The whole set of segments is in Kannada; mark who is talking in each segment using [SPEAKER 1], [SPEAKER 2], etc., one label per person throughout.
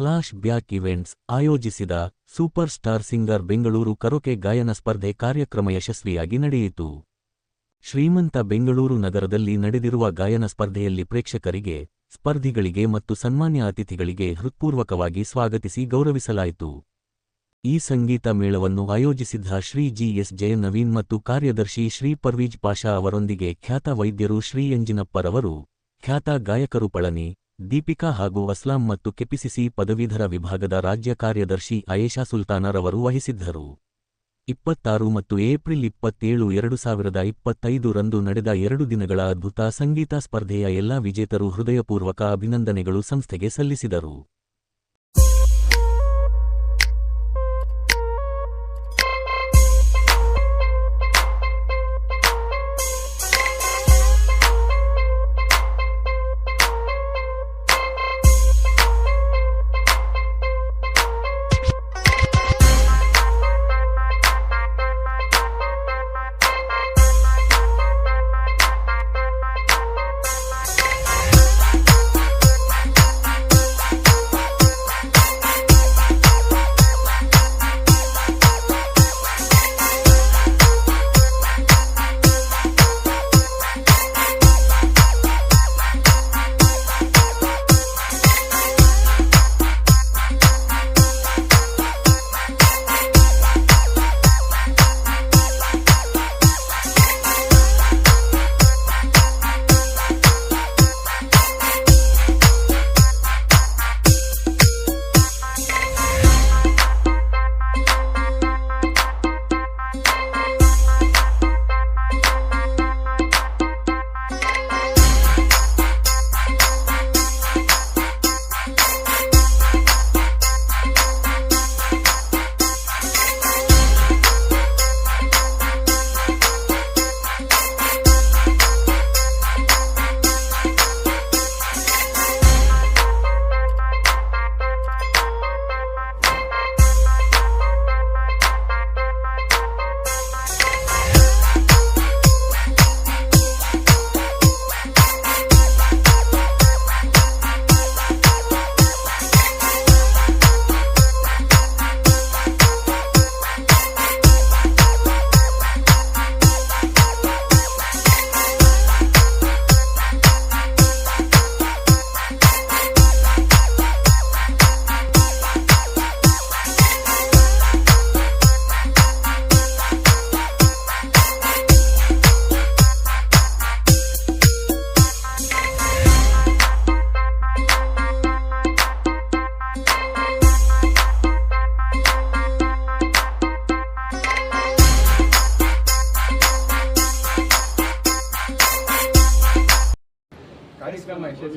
[SPEAKER 1] ಫ್ಲಾಶ್ ಬ್ಯಾಕ್ ಇವೆಂಟ್ಸ್ ಆಯೋಜಿಸಿದ super star singer Bengaluru karaoke ಗಾಯನ ಸ್ಪರ್ಧೆ ಕಾರ್ಯಕ್ರಮ ಯಶಸ್ವಿಯಾಗಿ ನಡೆಯಿತು. ಶ್ರೀಮಂತ ಬೆಂಗಳೂರು ನಗರದಲ್ಲಿ ನಡೆದಿರುವ ಗಾಯನ ಸ್ಪರ್ಧೆಯಲ್ಲಿ ಪ್ರೇಕ್ಷಕರಿಗೆ, ಸ್ಪರ್ಧಿಗಳಿಗೆ ಮತ್ತು ಸನ್ಮಾನ್ಯ ಅತಿಥಿಗಳಿಗೆ ಹೃತ್ಪೂರ್ವಕವಾಗಿ ಸ್ವಾಗತಿಸಿ ಗೌರವಿಸಲಾಯಿತು. ಈ ಸಂಗೀತ ಮೇಳವನ್ನು ಆಯೋಜಿಸಿದ್ದ ಶ್ರೀ ಜಿ ಎಸ್ ಜಯನವೀನ್ ಮತ್ತು ಕಾರ್ಯದರ್ಶಿ ಶ್ರೀ ಪರ್ವೀಜ್ ಪಾಷಾ ಅವರೊಂದಿಗೆ ಖ್ಯಾತ ವೈದ್ಯರು ಶ್ರೀ ಎಂಜಿನಪ್ಪರವರು, ಖ್ಯಾತ ಗಾಯಕರು ಪಳನಿ ದೀಪಿಕಾ ಹಾಗೂ ಅಸ್ಲಾಂ ಮತ್ತು ಕೆಪಿಸಿಸಿ ಪದವೀಧರ ವಿಭಾಗದ ರಾಜ್ಯ ಕಾರ್ಯದರ್ಶಿ ಆಯೇಷಾ ಸುಲ್ತಾನರವರು ವಹಿಸಿದ್ದರು. ಇಪ್ಪತ್ತಾರು ಮತ್ತು ಏಪ್ರಿಲ್ ಇಪ್ಪತ್ತೇಳು ಎರಡು ಸಾವಿರದ ಇಪ್ಪತ್ತೈದು ರಂದು ನಡೆದ ಎರಡು ದಿನಗಳ ಅದ್ಭುತ ಸಂಗೀತ ಸ್ಪರ್ಧೆಯ ಎಲ್ಲಾ ವಿಜೇತರು ಹೃದಯಪೂರ್ವಕ ಅಭಿನಂದನೆಗಳು ಸಂಸ್ಥೆಗೆ ಸಲ್ಲಿಸಿದರು.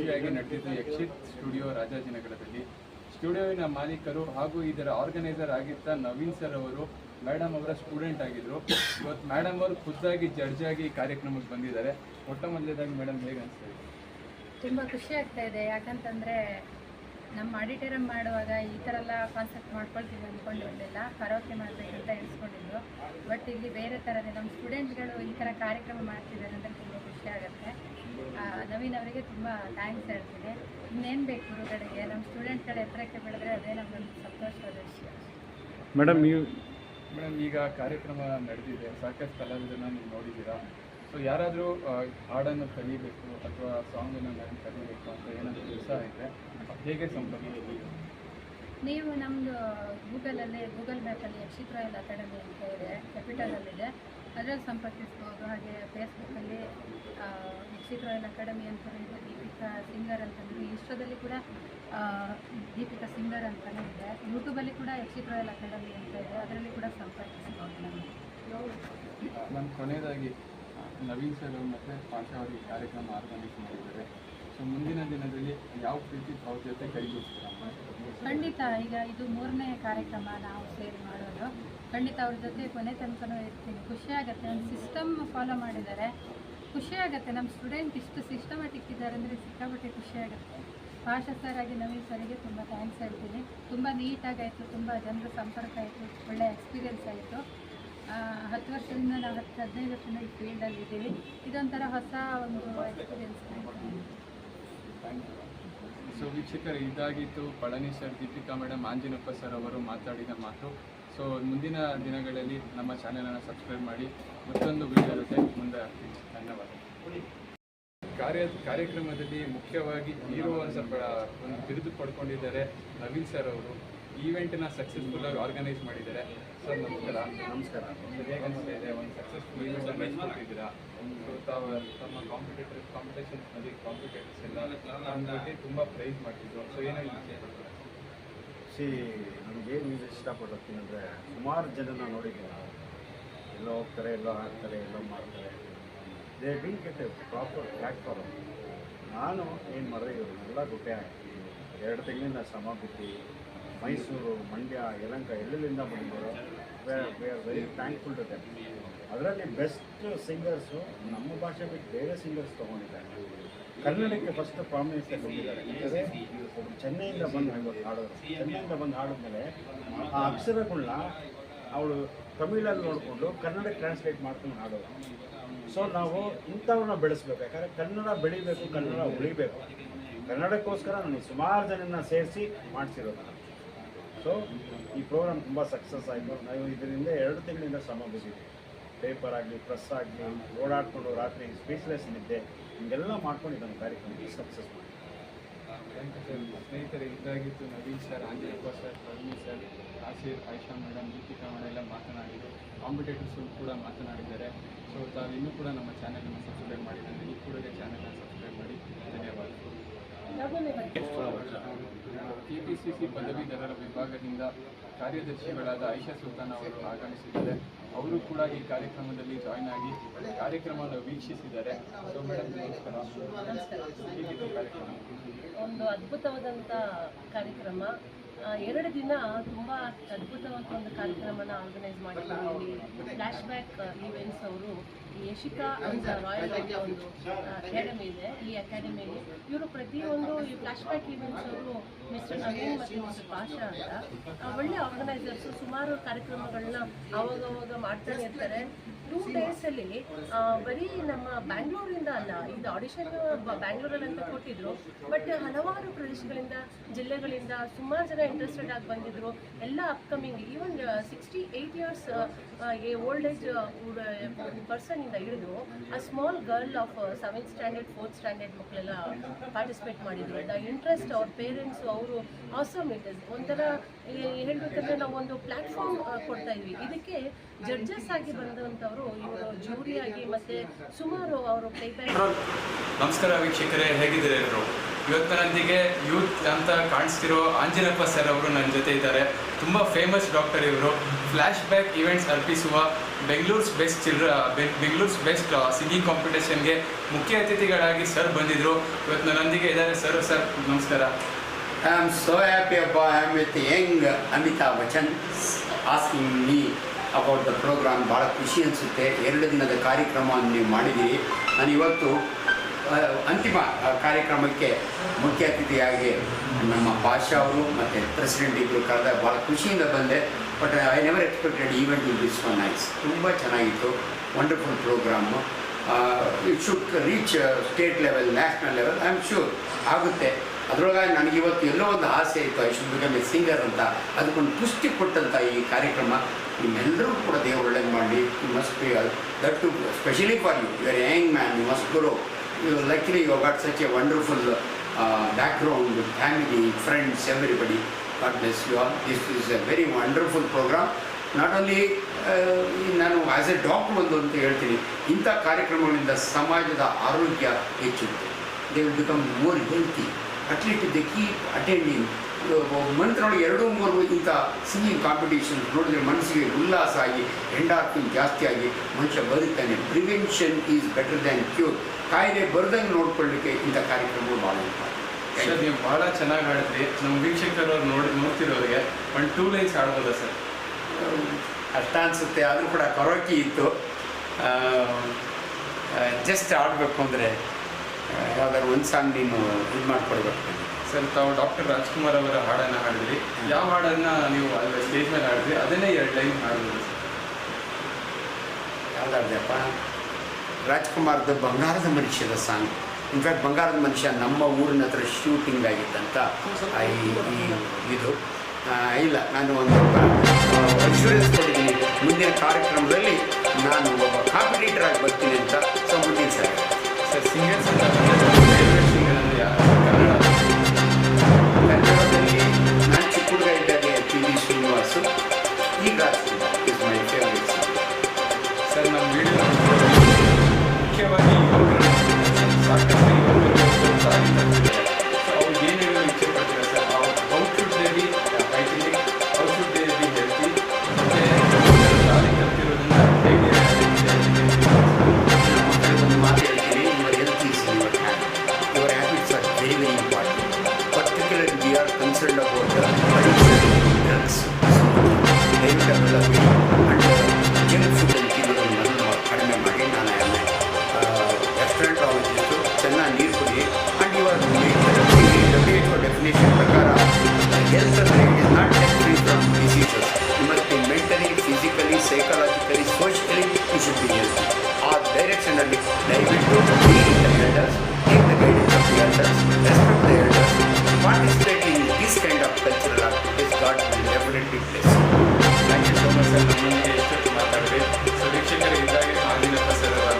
[SPEAKER 2] ಯಶಸ್ವಿಯಾಗಿ ನಡೆದಿದ್ದು ಯಕ್ಷಿತ್ ಸ್ಟುಡಿಯೋ ರಾಜಾಜಿನಗರದಲ್ಲಿ. ಸ್ಟುಡಿಯೋವಿನ ಮಾಲೀಕರು ಹಾಗೂ ಇದರ ಆರ್ಗನೈಸರ್ ಆಗಿದ್ದ ನವೀನ್ ಸರ್ ಅವರು ಮೇಡಮ್ ಅವರ ಸ್ಟೂಡೆಂಟ್ ಆಗಿದ್ರು. ಇವತ್ತು ಮೇಡಮ್ ಅವರು ಖುದ್ದಾಗಿ ಜಡ್ಜ್ ಆಗಿ ಕಾರ್ಯಕ್ರಮಕ್ಕೆ ಬಂದಿದ್ದಾರೆ. ಮೊಟ್ಟ ಮೊದಲೇದಾಗಿ ಮೇಡಮ್ ಹೇಗೆ ಅನಿಸ್ತಾ ಇದೆ?
[SPEAKER 3] ತುಂಬ ಖುಷಿ ಆಗ್ತಾ ಇದೆ. ಯಾಕಂತಂದರೆ ನಮ್ಮ ಆಡಿಟೋರಿಯಂ ಮಾಡುವಾಗ ಈ ಥರ ಎಲ್ಲ ಕಾನ್ಸೆಪ್ಟ್ ಮಾಡ್ಕೊಳ್ತೀವಿ ಅಂದ್ಕೊಂಡಿರಲಿಲ್ಲ ಕರೋಕೆ ಮಾಡಬೇಕಂತ ಎಣಿಸ್ಕೊಂಡಿದ್ದು ಬಟ್ ಇಲ್ಲಿ ಬೇರೆ ಥರದೇ ನಮ್ಮ ಸ್ಟೂಡೆಂಟ್ಗಳು ಈ ಥರ ಕಾರ್ಯಕ್ರಮ ಮಾಡ್ತಿದ್ದಾರೆ ಅಂದರೆ ತುಂಬ ಖುಷಿ ಆಗುತ್ತೆ. ಆ, ನವೀನ್ ಅವರಿಗೆ ತುಂಬ ಥ್ಯಾಂಕ್ಸ್ ಹೇಳ್ತೀನಿ. ಇನ್ನೇನು ಬೇಕು ಗುರುಗಳಿಗೆ? ನಮ್ಮ ಸ್ಟೂಡೆಂಟ್ಗಳ ಎತ್ತರಕ್ಕೆ ಬೆಳೆದ್ರೆ ಅದೇ ನಮ್ಮೊಂದು ಸಂತೋಷವಾದ ವಿಷಯ.
[SPEAKER 4] ಮೇಡಮ್ ನೀವು
[SPEAKER 2] ಮೇಡಮ್ ಈಗ ಕಾರ್ಯಕ್ರಮ ನಡೆದಿದೆ. ಸಾಕಷ್ಟು ಕಲಾವಿದರನ್ನ ನೀವು ನೋಡಿದ್ದೀರಾ? ಸೊ ಯಾರಾದರೂ ಹಾಡನ್ನು ಕಲಿಬೇಕು ಅಥವಾ ಸಾಂಗನ್ನು ನಾನು ಕಲಿಬೇಕು ಅಂತ ಏನಾದರೂ ಕೆಲಸ ಇದ್ದರೆ ಹೇಗೆ ಸಂಪರ್ಕ
[SPEAKER 3] ನೀವು ನಮ್ಮದು ಗೂಗಲಲ್ಲಿ ಗೂಗಲ್ ಮ್ಯಾಪಲ್ಲಿ ಯಕ್ಷಿತ್ರ ರಾಯಲ್ ಅಕಾಡೆಮಿ ಅಂತ ಇದೆ ಕ್ಯಾಪಿಟಲಲ್ಲಿದೆ. ಅದರಲ್ಲಿ ಸಂಪರ್ಕಿಸ್ಬೋದು. ಹಾಗೆ ಫೇಸ್ಬುಕ್ಕಲ್ಲಿ ಅಲ್ಲಿ ರಾಯಲ್ ಅಕಾಡೆಮಿ ಅಂತ ಇದೆ ದೀಪಿಕಾ ಸಿಂಗರ್ ಅಂತಂದರೆ ಇಷ್ಟದಲ್ಲಿ ಕೂಡ ದೀಪಿಕಾ ಸಿಂಗರ್ ಅಂತಲೇ ಇದೆ. ಯೂಟ್ಯೂಬಲ್ಲಿ ಕೂಡ ಯಕ್ಷಿತ್ರ ರಾಯಲ್ ಅಕಾಡೆಮಿ ಅಂತ ಇದೆ. ಅದರಲ್ಲಿ ಕೂಡ ಸಂಪರ್ಕಿಸ್ಬೋದು ನಮಗೆ.
[SPEAKER 2] ನಾನು ಕೊನೆಯದಾಗಿ ನವೀನ್ ಸರ್ ಮತ್ತು ಪಾಷಾ ಅವರು ಈ ಕಾರ್ಯಕ್ರಮ ಆರ್ಗನೈಸ್ ಮಾಡಿದ್ದಾರೆ. ಸೊ ಮುಂದಿನ ದಿನದಲ್ಲಿ ಯಾವ ಪ್ರೀತಿ ಅವ್ರ ಜೊತೆ ಕೈಗೂಡಿಸ್ತೀರಾ
[SPEAKER 3] ಖಂಡಿತ, ಈಗ ಇದು ಮೂರನೇ ಕಾರ್ಯಕ್ರಮ ನಾವು ಸೇರಿ ಮಾಡೋದು. ಖಂಡಿತ ಅವ್ರ ಜೊತೆ ಕೊನೆ ತನಕನೂ ಇರ್ತೀನಿ. ಖುಷಿ ಆಗುತ್ತೆ. ಒಂದು ಸಿಸ್ಟಮ್ ಫಾಲೋ ಮಾಡಿದ್ದಾರೆ. ಖುಷಿ ಆಗುತ್ತೆ. ನಮ್ಮ ಸ್ಟೂಡೆಂಟ್ ಇಷ್ಟು ಸಿಸ್ಟಮೆಟಿಕ್ ಇದ್ದಾರೆ ಅಂದರೆ ಸಿಕ್ಕಾಪಟ್ಟೆ ಖುಷಿ ಆಗುತ್ತೆ. ಭಾಷಾ ಸರ್ ಆಗಿ ನವೀನ್ ಸರಿಗೆ ತುಂಬ ಥ್ಯಾಂಕ್ಸ್ ಹೇಳ್ತೀನಿ. ತುಂಬ ನೀಟಾಗಾಯಿತು ತುಂಬ ಜನರ ಸಂಪರ್ಕ ಆಯಿತು. ಒಳ್ಳೆಯ ಎಕ್ಸ್ಪೀರಿಯನ್ಸ್ ಆಯಿತು. ಹತ್ತು ವರ್ಷದಿಂದ ನಾವು ಹತ್ತು ಹದಿನೈದು ವರ್ಷದಿಂದ ಈ ಫೀಲ್ಡಲ್ಲಿ ಇದ್ದೀವಿ. ಇದೊಂಥರ ಹೊಸ ಒಂದು ಎಕ್ಸ್ಪೀರಿಯನ್ಸ್
[SPEAKER 2] ಸೊ ವೀಕ್ಷಕರು, ಇದಾಗಿತ್ತು Palani sir Deepika madam Anjinappa sir ಅವರು ಮಾತಾಡಿದ ಮಾತು. ಸೊ ಮುಂದಿನ ದಿನಗಳಲ್ಲಿ ನಮ್ಮ ಚಾನೆಲನ್ನು ಸಬ್ಸ್ಕ್ರೈಬ್ ಮಾಡಿ. ಮತ್ತೊಂದು ವಿಡಿಯೋ ಜೊತೆ ಮುಂದೆ ಧನ್ಯವಾದ ಕಾರ್ಯ, ಕಾರ್ಯಕ್ರಮದಲ್ಲಿ ಮುಖ್ಯವಾಗಿ ಹೀರೋ ಅಂತ ಒಂದು ಬಿರುದು ಪಡ್ಕೊಂಡಿದ್ದಾರೆ ನವೀನ್ ಸರ್ ಅವರು. ಈವೆಂಟ್ನ ಸಕ್ಸಸ್ಫುಲ್ ಆಗಿ ಆರ್ಗನೈಸ್ ಮಾಡಿದ್ದಾರೆ. ಸರ್ ನಮಸ್ಕಾರ. ನಮಸ್ಕಾರ. ಹೇಗೆ ಅನಿಸ್ತಾ ಇದೆ ಒಂದು ಸಕ್ಸಸ್ಫುಲ್ ಈವೆಂಟ್ ನಡೆಸ್ಕೊಟ್ಟಿದ್ದೀರಾ ಸೊ ತಾವು ತಮ್ಮ ಕಾಂಪಿಟೇಟರ್ ಕಾಂಪಿಟೇಷನ್ಸ್ನಲ್ಲಿ ಕಾಂಪಿಟೇಟರ್ಸ್ ಎಲ್ಲ ತುಂಬ ಪ್ರೈಸ್ ಮಾಡ್ತಿದ್ರು. ಸೊ ಪಡ್ತಾರೆ
[SPEAKER 4] ಸಿ ನಮಗೇನು ಇಷ್ಟಪಡ್ತೀನಿ ಅಂದರೆ ಸುಮಾರು ಜನನ ನೋಡಿದ್ದೀವಿ ನಾವು. ಎಲ್ಲೋ ಹೋಗ್ತಾರೆ ಎಲ್ಲೋ ಹಾಕ್ತಾರೆ ಎಲ್ಲೋ ಮಾಡ್ತಾರೆ. They didn't get a proper platform ನಾನು ಏನು ಮಾಡಿದೆ ಎಲ್ಲ ಗುಟ್ಟೆ ಹಾಕಿ ಎರಡು ತಿಂಗಳಿಂದ ಶ್ರಮ ಬಿಟ್ಟು ಮೈಸೂರು, ಮಂಡ್ಯ, ಯಲಂಕ ಎಲ್ಲೆಲ್ಲಿಂದ ಬಂದಿದ್ದಾರೆ we are very thankful to them ಅದರಲ್ಲಿ ಬೆಸ್ಟ್ ಸಿಂಗರ್ಸು ನಮ್ಮ ಭಾಷೆ ಬಿಟ್ಟು ಬೇರೆ ಸಿಂಗರ್ಸ್ ತೊಗೊಂಡಿದ್ದಾರೆ. ಕನ್ನಡಕ್ಕೆ ಫಸ್ಟ್ ಪ್ರಾಮಿನೆನ್ಸ್ ಕೊಟ್ಟಿದ್ದಾರೆ ಒಬ್ರು ಚೆನ್ನೈಯಿಂದ ಬಂದು ಇವತ್ತು ಹಾಡೋದು ಚೆನ್ನೈಯಿಂದ ಬಂದು ಹಾಡಿದ್ಮೇಲೆ ಆ ಅಕ್ಷರಗಳನ್ನ ಅವಳು ತಮಿಳಲ್ಲಿ ನೋಡಿಕೊಂಡು ಕನ್ನಡಕ್ಕೆ ಟ್ರಾನ್ಸ್ಲೇಟ್ ಮಾಡ್ಕೊಂಡು ಹಾಡೋದು ಸೊ ನಾವು ಇಂಥವ್ರನ್ನ ಬೆಳೆಸ್ಬೇಕು. ಯಾಕಂದರೆ ಕನ್ನಡ ಬೆಳಿಬೇಕು, ಕನ್ನಡ ಉಳಿಬೇಕು. ಕನ್ನಡಕ್ಕೋಸ್ಕರ ನಾನು ಸುಮಾರು ಜನನ ಸೇರಿಸಿ ಮಾಡಿಸಿರೋದು. ಸೊ ಈ ಪ್ರೋಗ್ರಾಮ್ ತುಂಬ ಸಕ್ಸಸ್ ಆಯಿತು. ನಾವು ಇದರಿಂದ ಎರಡು ತಿಂಗಳಿಂದ ಶ್ರಮ ಬಿದ್ದಿದ್ವಿ ಪೇಪರ್ ಆಗಲಿ ಪ್ರೆಸ್ ಆಗಲಿ, ಓಡಾಡಿಕೊಂಡು ರಾತ್ರಿ ಸ್ಪೀಚ್ಲೆಸ್ ನಿದ್ದೆ ಹಿಂಗೆಲ್ಲ ಮಾಡ್ಕೊಂಡು ಇದನ್ನು ಕಾರ್ಯಕ್ರಮ ಸಕ್ಸಸ್
[SPEAKER 2] ಸ್ನೇಹಿತರೆ, ಇದಾಗಿತ್ತು Naveen sir Anjaneyappa sir Praveen sir Ashir Ayesha madam Deepika madam ಎಲ್ಲ ಮಾತನಾಡಿದರು. ಕಾಂಪಿಟೇಟರ್ಸ್ ಕೂಡ ಮಾತನಾಡಿದ್ದಾರೆ. ಸೊ ತಾವು ಇನ್ನೂ ಕೂಡ ನಮ್ಮ ಚಾನಲನ್ನು ಸಬ್ಸ್ಕ್ರೈಬ್ ಮಾಡಿದ್ದಾರೆ ಈ ಕೂಡಲೇ ಚಾನಲನ್ನು ಸಬ್ಸ್ಕ್ರೈಬ್ ಮಾಡಿ. ಧನ್ಯವಾದಗಳು. ಕೆ ಪಿ ಸಿ ಸಿ ಪದವೀಧರರ ವಿಭಾಗದಿಂದ ಕಾರ್ಯದರ್ಶಿಗಳಾದ ಐಷಾ ಸುಲ್ತಾನ್ ಅವರು ಆಗಮಿಸಿದ್ದಾರೆ. ಅವರು ಕೂಡ ಈ ಕಾರ್ಯಕ್ರಮದಲ್ಲಿ ಜಾಯ್ನ್ ಆಗಿ ಕಾರ್ಯಕ್ರಮವನ್ನು ವೀಕ್ಷಿಸಿದ್ದಾರೆ.
[SPEAKER 5] ಒಂದು ಅದ್ಭುತವಾದಂಥ ಕಾರ್ಯಕ್ರಮ. ಎರಡು ದಿನ ತುಂಬ ಅದ್ಭುತವಾದ ಒಂದು ಕಾರ್ಯಕ್ರಮನ ಆರ್ಗನೈಸ್ ಮಾಡಿದ್ರು. ಇಲ್ಲಿ ಫ್ಲ್ಯಾಶ್ ಬ್ಯಾಕ್ ಈವೆಂಟ್ಸ್ ಅವರು ಯಶಿಕಾ ಅಂತ ರಾಯಲ್ ಒಂದು ಅಕಾಡೆಮಿ ಇದೆ. ಈ ಅಕಾಡೆಮಿಯಲ್ಲಿ ಇವರು ಪ್ರತಿಯೊಂದು ಈ ಫ್ಲ್ಯಾಶ್ ಬ್ಯಾಕ್ ಈವೆಂಟ್ಸ್ ಅವರು ಮಿಸ್ಟರ್ ನವೀನ್ ಮತ್ತು ಮಿಸ್ಟರ್ ಪಾಷಾ ಅಂತ ಒಳ್ಳೆ ಆರ್ಗನೈಸರ್ಸು ಸುಮಾರು ಕಾರ್ಯಕ್ರಮಗಳನ್ನ ಅವಾಗವಾಗ ಮಾಡ್ತಾನೆ ಇರ್ತಾರೆ. ಟೂ ಡೇಸಲ್ಲಿ ಬರೀ ನಮ್ಮ ಬ್ಯಾಂಗ್ಳೂರಿಂದ ಅಲ್ಲ ಇದು ಆಡಿಷನ್ ಬ್ಯಾಂಗ್ಳೂರಲ್ಲಿ ಅಂತ ಕೊಟ್ಟಿದ್ರು ಬಟ್ ಹಲವಾರು ಪ್ರದೇಶಗಳಿಂದ ಜಿಲ್ಲೆಗಳಿಂದ ಸುಮಾರು ಜನ ಇಂಟ್ರೆಸ್ಟೆಡ್ ಆಗಿ ಬಂದಿದ್ರು. ಎಲ್ಲ upcoming even sixty eight years old age ಪರ್ಸನಿಂದ ಹಿಡಿದು ಆ small girl of seventh standard fourth standard ಮಕ್ಕಳೆಲ್ಲ ಪಾರ್ಟಿಸಿಪೇಟ್ ಮಾಡಿದ್ರು. ದ ಇಂಟ್ರೆಸ್ಟ್ ಅವ್ರ ಪೇರೆಂಟ್ಸ್ ಅವರು ಆಸಮ್ ಇಟ್ ಇಸ್ ಒಂಥರ ಹೇಳ್ಬೇಕಂದ್ರೆ ನಾವು ಒಂದು ಪ್ಲ್ಯಾಟ್ಫಾರ್ಮ್ ಕೊಡ್ತಾ ಇದ್ವಿ. ಇದಕ್ಕೆ ಜಡ್ಜಸ್ ಆಗಿ ಬಂದಂಥವರು ಇವರು ಜೂರಿಯಾಗಿ ಮತ್ತೆ ಸುಮಾರು ಅವರು
[SPEAKER 2] ನಮಸ್ಕಾರ ವೀಕ್ಷಕರೇ ಹೇಗಿದ್ದಾರೆ ಎಲ್ಲರೂ ಇವತ್ತಿನೊಂದಿಗೆ ಯೂತ್ ಅಂತ ಕಾಣಿಸ್ತಿರೋ ಆಂಜನಪ್ಪ ಸರ್ ಅವರು ನನ್ನ ಜೊತೆ ಇದ್ದಾರೆ. ತುಂಬ ಫೇಮಸ್ ಡಾಕ್ಟರ್ ಇವರು. ಫ್ಲ್ಯಾಶ್ ಬ್ಯಾಕ್ ಇವೆಂಟ್ಸ್ ಅರ್ಪಿಸುವ Bengaluru's best children Bengaluru's best singing ಕಾಂಪಿಟೇಷನ್ಗೆ ಮುಖ್ಯ ಅತಿಥಿಗಳಾಗಿ ಸರ್ ಬಂದಿದ್ರು. ಇವತ್ತು ನನ್ನೊಂದಿಗೆ ಇದ್ದಾರೆ ಸರ್ ಸರ್ ನಮಸ್ಕಾರ.
[SPEAKER 6] ಐ ಆಮ್ ಸೋ ಹ್ಯಾಪಿ ಅಪ್ಪ I am with young Amitabh Bachchan asking me about the programme ಭಾಳ ಖುಷಿ ಅನಿಸುತ್ತೆ. ಎರಡು ದಿನದ ಕಾರ್ಯಕ್ರಮವನ್ನು ನೀವು ಮಾಡಿದ್ದೀರಿ. ನಾನು ಇವತ್ತು ಅಂತಿಮ ಕಾರ್ಯಕ್ರಮಕ್ಕೆ ಮುಖ್ಯ ಅತಿಥಿಯಾಗಿ ನಮ್ಮ ಭಾಷಾ ಅವರು ಮತ್ತು ಪ್ರೆಸಿಡೆಂಟ್ ಇಬ್ಬರು ಕರೆದ ಭಾಳ ಖುಷಿಯಿಂದ ಬಂದೆ. But I never expected event in this one nice. ತುಂಬ ಚೆನ್ನಾಗಿತ್ತು. Wonderful programme. It should reach state level national level I am sure ಆಗುತ್ತೆ. ಅದರೊಳಗೆ ನನಗಿವತ್ತು ಎಲ್ಲೋ ಒಂದು ಆಸೆ ಇತ್ತು I should become a singer ಅಂತ. ಅದಕ್ಕೊಂದು ಪುಷ್ಟಿ ಕೊಟ್ಟಂಥ ಈ ಕಾರ್ಯಕ್ರಮ. ನಿಮ್ಮೆಲ್ಲರೂ ಕೂಡ ದೇವರು ಒಳ್ಳೇದು ಮಾಡಿ you must be that too specially for you you are young man you must grow you luckily you got such a wonderful background family friends everybody God bless you all this is a very wonderful programme not only ನಾನು ಆ್ಯಸ್ ಎ ಡಾಕ್ಟರ್ ಒಂದು ಅಂತ ಹೇಳ್ತೀನಿ, ಇಂಥ ಕಾರ್ಯಕ್ರಮಗಳಿಂದ ಸಮಾಜದ ಆರೋಗ್ಯ ಹೆಚ್ಚುತ್ತೆ. They will become more healthy at least they keep attending ಮಂತ್ರೊಳಗೆ ಎರಡು ಮೂರುಗಿಂತ ಸಿಂಗಿಂಗ್ ಕಾಂಪಿಟೇಷನ್ ನೋಡಿದ್ರೆ ಮನಸ್ಸಿಗೆ ಉಲ್ಲಾಸ ಆಗಿ ಎಂಡಾರ್ಫಿನ್ ಜಾಸ್ತಿ ಆಗಿ ಮನುಷ್ಯ ಬದುಕ್ತಾನೆ. Prevention is better than cure ಕಾಯಿಲೆ ಬರ್ದಂಗೆ ನೋಡ್ಕೊಳ್ಳಿಕ್ಕೆ ಇಂಥ ಕಾರ್ಯಕ್ರಮಗಳು ಭಾಳ
[SPEAKER 2] ಸರ್ ನೀವು ಭಾಳ ಚೆನ್ನಾಗಿ ಹಾಡಿದ್ರಿ. ನಮ್ಮ ವೀಕ್ಷಕರು ನೋಡಿ ನೋಡ್ತಿರೋರಿಗೆ ಒಂದು ಟೂ ಲೈನ್ಸ್ ಆಡ್ಬೋದ ಸರ್?
[SPEAKER 6] ಅಷ್ಟ ಅನಿಸುತ್ತೆ. ಆದರೂ ಕೂಡ ಕರೋಕಿ ಇತ್ತು. ಜಸ್ಟ್ ಆಡಬೇಕು ಅಂದರೆ ಯಾವ್ದಾದ್ರು ಒಂದು ಸಾಂಗ್ ನೀನು ಇದು ಮಾಡ್ಕೊಡ್ಬೇಕು.
[SPEAKER 2] ಸರ್ ತಾವು ಡಾಕ್ಟರ್ ರಾಜ್ಕುಮಾರ್ ಅವರ ಹಾಡನ್ನ ಹಾಡಿದ್ರಿ. ಯಾವ ಹಾಡನ್ನ ನೀವು ಅಲ್ಲಿ ಸ್ಟೇಜ್ ಮೇಲೆ ಹಾಡಿದ್ರಿ? ಅದನ್ನೇ ಎರಡು ಲೈನ್ ಹಾಡಿದ್ರಿ
[SPEAKER 6] ಯಾವ್ದು ಹಾಡಿದೆಯಪ್ಪ ಬಂಗಾರದ ಮನುಷ್ಯದ ಸಾಂಗ್ ಇನ್ಫ್ಯಾಕ್ಟ್ ಬಂಗಾರದ ಮನುಷ್ಯ ನಮ್ಮ ಊರಿನ ಹತ್ರ ಶೂಟಿಂಗ್ ಆಗಿತ್ತಂತ ಇದು. ಇಲ್ಲ ನಾನು ಒಂದು ಇನ್ಶೂರೆನ್ಸ್ ಕೊಡ್ತೀನಿ ಮುಂದಿನ ಕಾರ್ಯಕ್ರಮದಲ್ಲಿ ನಾನು ಒಬ್ಬ ಕಾಂಪಿಟೇಟರ್ ಆಗಿ ಬರ್ತೀನಿ ಅಂತ ಸಂಬಂಧಿಸಿದ್ದಾರೆ sir
[SPEAKER 2] singers Kannada
[SPEAKER 6] Thank you.